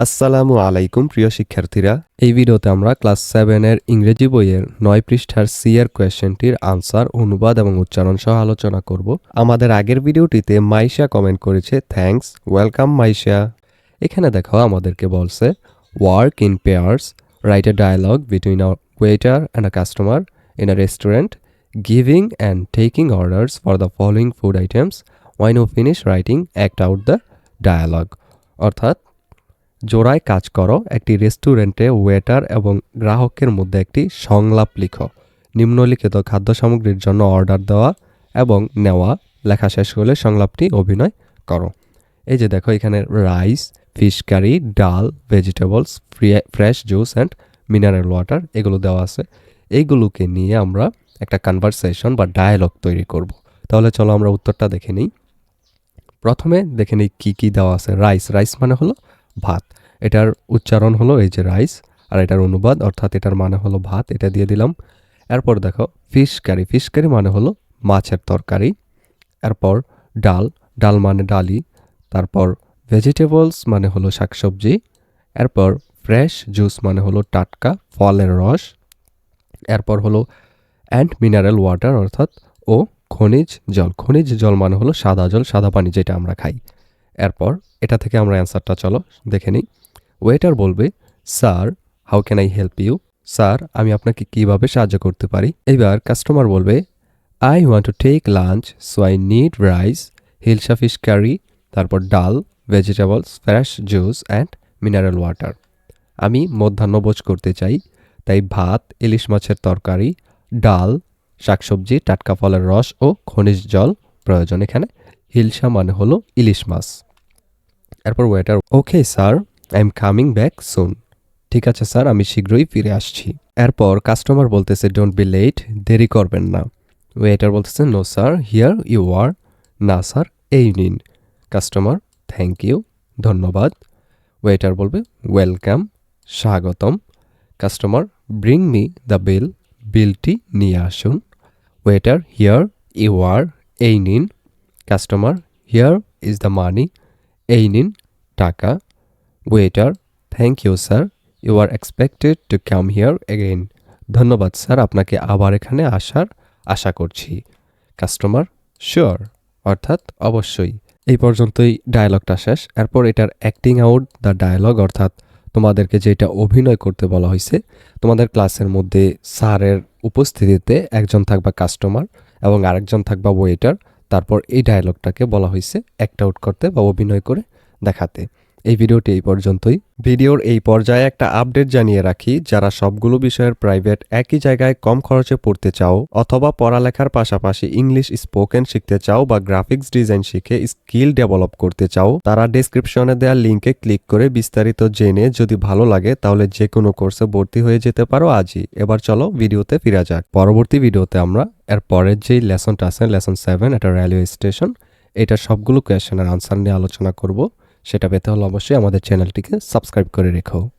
আসসালামু আলাইকুম, প্রিয় শিক্ষার্থীরা। এই ভিডিওতে আমরা ক্লাস সেভেনের ইংরেজি বইয়ের নয় পৃষ্ঠার সি এর কোয়েশ্চেনটির আনসার, অনুবাদ এবং উচ্চারণ সহ আলোচনা করব। আমাদের আগের ভিডিওটিতে মাইশা কমেন্ট করেছে থ্যাঙ্কস ওয়েলকাম মাইশা। এখানে দেখো আমাদেরকে বলছে work in pairs write a dialogue between a waiter and a customer in a restaurant giving and taking orders for the following food items when O finish writing act out the dialogue অর্থাৎ জোড়ায় কাজ করো, একটি রেস্টুরেন্টে waiter এবং গ্রাহকের মধ্যে একটি সংলাপ লিখো। নিম্নলিখিত খাদ্য সামগ্রীর জন্য অর্ডার দেওয়া এবং নেওয়া, লেখা শেষ হলে সংলাপটি অভিনয় করো। এই যে দেখো, এখানে rice, fish curry, dal, vegetables fresh juice and mineral water এগুলো দেওয়া আছে। এইগুলোকে নিয়ে আমরা একটা কনভারসেশন বা ডায়ালগ তৈরি করব। তাহলে চলো আমরা উত্তরটা দেখে নিই। প্রথমে দেখে নিই কী কী দেওয়া আছে। রাইস রাইস মানে হলো ভাত। এটার উচ্চারণ হলো এই যে রাইস আর এটার অনুবাদ অর্থাৎ এটার মানে হলো ভাত, এটা দিয়ে দিলাম। এরপর দেখো ফিশ কারি ফিশ কারি মানে হলো মাছের তরকারি। এরপর ডাল ডাল মানে ডালি। তারপর ভেজিটেবলস মানে হলো শাকসবজি। এরপর ফ্রেশ জুস মানে হলো টাটকা, ফলের রস। এরপর হলো অ্যান্ড মিনারেল ওয়াটার অর্থাৎ ও খনিজ জল। খনিজ জল মানে হলো সাদা জল, সাদা পানি যেটা আমরা খাই। এরপর এটা থেকে আমরা অ্যান্সারটা চলো, দেখে নিই। ওয়েটার বলবে sir how can I help you sir আমি আপনাকে কীভাবে সাহায্য করতে পারি? এবার কাস্টমার বলবে I want to take lunch so I need rice hilsa fish curry তারপর dal vegetables fresh juice and mineral water আমি মধ্যাহ্নভোজ করতে চাই, তাই ভাত, ইলিশ মাছের তরকারি, ডাল, শাকসবজি, টাটকা ফলের রস ও খনিজ জল প্রয়োজন এখানে। হিলসা মানে হলো ইলিশ মাছ। এরপর waiter okay sir I am coming back soon ঠিক আছে, স্যার, আমি শীঘ্রই ফিরে আসছি। এরপর কাস্টমার বলতেছে ডোন্ট বি লেট দেরি করবেন না। ওয়েটার বলতেছে no sir here you are না, স্যার, এই নিন। কাস্টমার থ্যাংক ইউ ধন্যবাদ। ওয়েটার বলবে ওয়েলকাম স্বাগতম। Customer bring me the bill বিলটি নিয়ে আসুন। ওয়েটার হিয়ার ইউ আর এই নিন। Customer here is the money এই নিন, টাকা। Waiter thank you sir you are expected to come here again ধন্যবাদ স্যার আপনাকে আবার এখানে আসার আশা করছি। কাস্টমার শিওর অর্থাৎ অবশ্যই। এই পর্যন্তই ডায়লগটা শেষ। এরপর এটার অ্যাক্টিং আউট দ্য ডায়লগ অর্থাৎ তোমাদেরকে যেটা অভিনয় করতে বলা হয়েছে, তোমাদের ক্লাসের মধ্যে স্যারের উপস্থিতিতে একজন থাকবা কাস্টমার এবং আরেকজন থাকবা ওয়েটার তারপর এই ডায়লগটাকে বলা হয়েছে অ্যাক্ট আউট করতে বা অভিনয় করে দেখাতে। এই ভিডিওটি এই পর্যন্তই। ভিডিওর এই পর্যায়ে একটা আপডেট জানিয়ে রাখি, যারা সবগুলো বিষয়ের প্রাইভেট একই জায়গায় কম খরচে পড়তে চাও অথবা পড়ালেখার পাশাপাশি ইংলিশ স্পোকেন শিখতে চাও বা গ্রাফিক্স ডিজাইন শিখে স্কিল ডেভেলপ করতে চাও, তারা ডেসক্রিপশনে দেওয়া লিঙ্কে ক্লিক করে বিস্তারিত জেনে যদি ভালো লাগে তাহলে যে কোনো কোর্সে ভর্তি হয়ে যেতে পারো আজই। এবার চলো ভিডিওতে ফিরা যাক। পরবর্তী ভিডিওতে আমরা এর পরের যেই লেসনটা আছে, লেসন সেভেন, এটা রেলওয়ে স্টেশন এটা সবগুলো কোয়েশনের আনসার নিয়ে আলোচনা করব। সেটা পেতে হলে অবশ্যই আমাদের চ্যানেলটিকে সাবস্ক্রাইব করে রেখো।